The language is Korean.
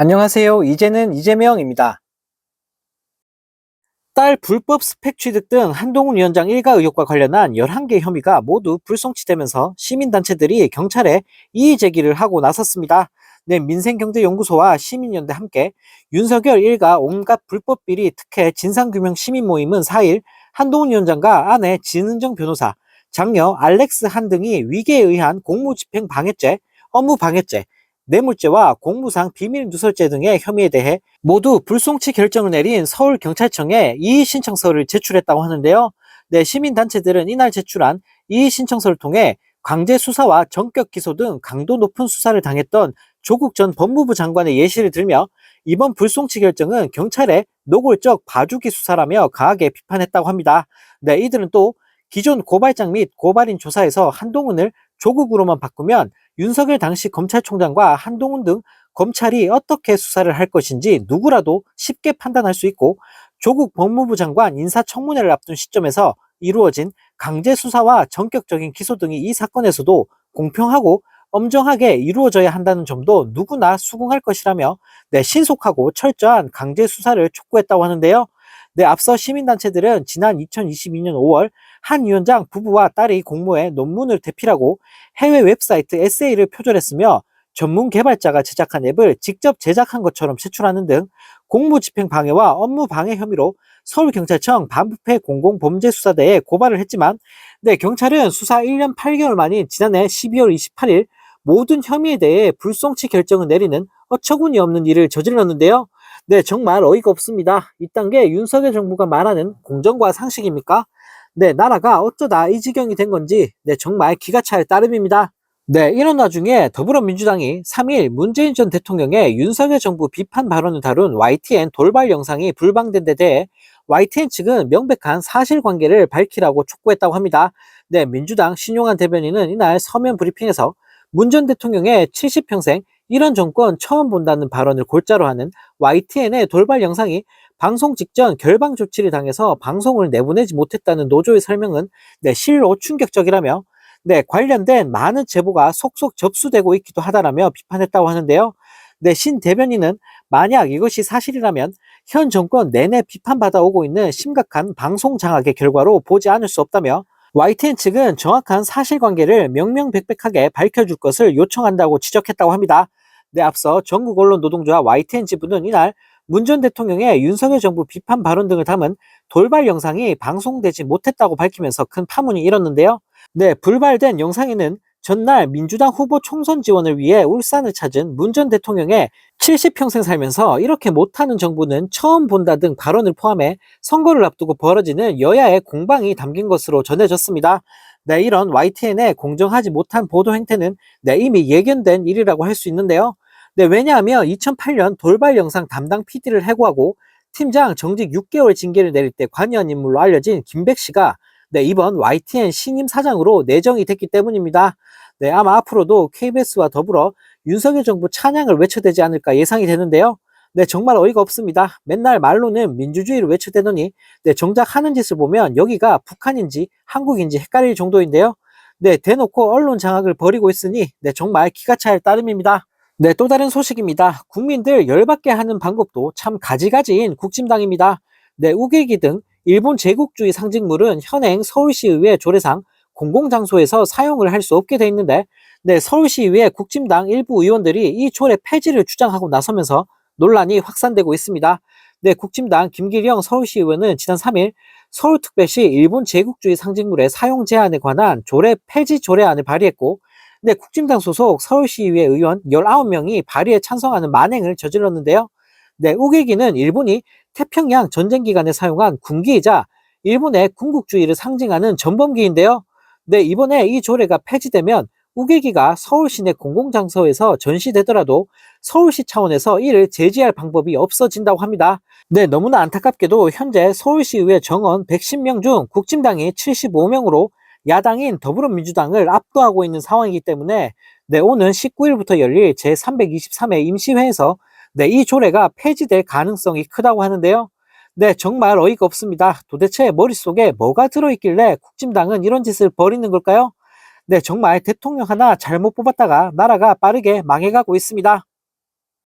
안녕하세요. 이제는 이재명입니다. 딸 불법 스펙 취득 등 한동훈 위원장 일가 의혹과 관련한 11개 혐의가 모두 불송치되면서 시민단체들이 경찰에 이의 제기를 하고 나섰습니다. 네, 민생경제연구소와 시민연대 함께 윤석열 일가 온갖 불법 비리 특혜 진상규명 시민 모임은 4일 한동훈 위원장과 아내 진은정 변호사, 장녀 알렉스 한 등이 위계에 의한 공무집행 방해죄, 업무 방해죄, 뇌물죄와 공무상 비밀 누설죄 등의 혐의에 대해 모두 불송치 결정을 내린 서울경찰청에 이의 신청서를 제출했다고 하는데요. 네, 시민단체들은 이날 제출한 이의 신청서를 통해 강제 수사와 전격 기소 등 강도 높은 수사를 당했던 조국 전 법무부 장관의 예시를 들며 이번 불송치 결정은 경찰의 노골적 봐주기 수사라며 강하게 비판했다고 합니다. 네, 이들은 또 기존 고발장 및 고발인 조사에서 한동훈을 조국으로만 바꾸면 윤석열 당시 검찰총장과 한동훈 등 검찰이 어떻게 수사를 할 것인지 누구라도 쉽게 판단할 수 있고 조국 법무부 장관 인사청문회를 앞둔 시점에서 이루어진 강제 수사와 전격적인 기소 등이 이 사건에서도 공평하고 엄정하게 이루어져야 한다는 점도 누구나 수긍할 것이라며 네, 신속하고 철저한 강제 수사를 촉구했다고 하는데요. 네, 앞서 시민단체들은 지난 2022년 5월 한 위원장 부부와 딸이 공모해 논문을 대필하고 해외 웹사이트 에세이를 표절했으며 전문 개발자가 제작한 앱을 직접 제작한 것처럼 제출하는 등 공무집행 방해와 업무 방해 혐의로 서울경찰청 반부패 공공범죄수사대에 고발을 했지만 네, 경찰은 수사 1년 8개월 만인 지난해 12월 28일 모든 혐의에 대해 불송치 결정을 내리는 어처구니 없는 일을 저질렀는데요. 네, 정말 어이가 없습니다. 이딴 게 윤석열 정부가 말하는 공정과 상식입니까? 네, 나라가 어쩌다 이 지경이 된 건지 네, 정말 기가 찰 따름입니다. 네, 이런 와중에 더불어민주당이 3일 문재인 전 대통령의 윤석열 정부 비판 발언을 다룬 YTN 돌발 영상이 불방된 데 대해 YTN 측은 명백한 사실관계를 밝히라고 촉구했다고 합니다. 네, 민주당 신용한 대변인은 이날 서면 브리핑에서 문 전 대통령의 70평생 이런 정권 처음 본다는 발언을 골자로 하는 YTN의 돌발 영상이 방송 직전 결방 조치를 당해서 방송을 내보내지 못했다는 노조의 설명은 네, 실로 충격적이라며 네, 관련된 많은 제보가 속속 접수되고 있기도 하다라며 비판했다고 하는데요. 네, 신 대변인은 만약 이것이 사실이라면 현 정권 내내 비판받아 오고 있는 심각한 방송 장악의 결과로 보지 않을 수 없다며 YTN 측은 정확한 사실관계를 명명백백하게 밝혀줄 것을 요청한다고 지적했다고 합니다. 네, 앞서 전국 언론 노동조와 YTN 지부는 이날 문 전 대통령의 윤석열 정부 비판 발언 등을 담은 돌발 영상이 방송되지 못했다고 밝히면서 큰 파문이 일었는데요. 네, 불발된 영상에는 전날 민주당 후보 총선 지원을 위해 울산을 찾은 문 전 대통령의 70평생 살면서 이렇게 못하는 정부는 처음 본다 등 발언을 포함해 선거를 앞두고 벌어지는 여야의 공방이 담긴 것으로 전해졌습니다. 네, 이런 YTN의 공정하지 못한 보도 행태는 네, 이미 예견된 일이라고 할 수 있는데요. 네, 왜냐하면 2008년 돌발 영상 담당 PD를 해고하고 팀장 정직 6개월 징계를 내릴 때 관여한 인물로 알려진 김백 씨가 네, 이번 YTN 신임 사장으로 내정이 됐기 때문입니다. 네, 아마 앞으로도 KBS와 더불어 윤석열 정부 찬양을 외쳐대지 않을까 예상이 되는데요. 네, 정말 어이가 없습니다. 맨날 말로는 민주주의를 외쳐대더니 네, 정작 하는 짓을 보면 여기가 북한인지 한국인지 헷갈릴 정도인데요. 네, 대놓고 언론 장악을 벌이고 있으니 네, 정말 기가 찰 따름입니다. 네, 또 다른 소식입니다. 국민들 열받게 하는 방법도 참 가지가지인 국진당입니다. 네, 우길기 등 일본 제국주의 상징물은 현행 서울시의회 조례상 공공장소에서 사용을 할 수 없게 돼 있는데, 네, 서울시의회 국진당 일부 의원들이 이 조례 폐지를 주장하고 나서면서 논란이 확산되고 있습니다. 네, 국진당 김기령 서울시의원은 지난 3일 서울특별시 일본 제국주의 상징물의 사용 제한에 관한 조례 폐지 조례안을 발의했고, 네, 국진당 소속 서울시의회 의원 19명이 발의에 찬성하는 만행을 저질렀는데요. 네, 우길기는 일본이 태평양 전쟁 기간에 사용한 군기이자 일본의 군국주의를 상징하는 전범기인데요. 네, 이번에 이 조례가 폐지되면 우길기가 서울 시 내 공공장소에서 전시되더라도 서울시 차원에서 이를 제지할 방법이 없어진다고 합니다. 네, 너무나 안타깝게도 현재 서울시의회 정원 110명 중 국진당이 75명으로 야당인 더불어민주당을 압도하고 있는 상황이기 때문에 네, 오는 19일부터 열릴 제323회 임시회에서 네, 이 조례가 폐지될 가능성이 크다고 하는데요. 네, 정말 어이가 없습니다. 도대체 머릿속에 뭐가 들어있길래 국진당은 이런 짓을 벌이는 걸까요? 네, 정말 대통령 하나 잘못 뽑았다가 나라가 빠르게 망해가고 있습니다.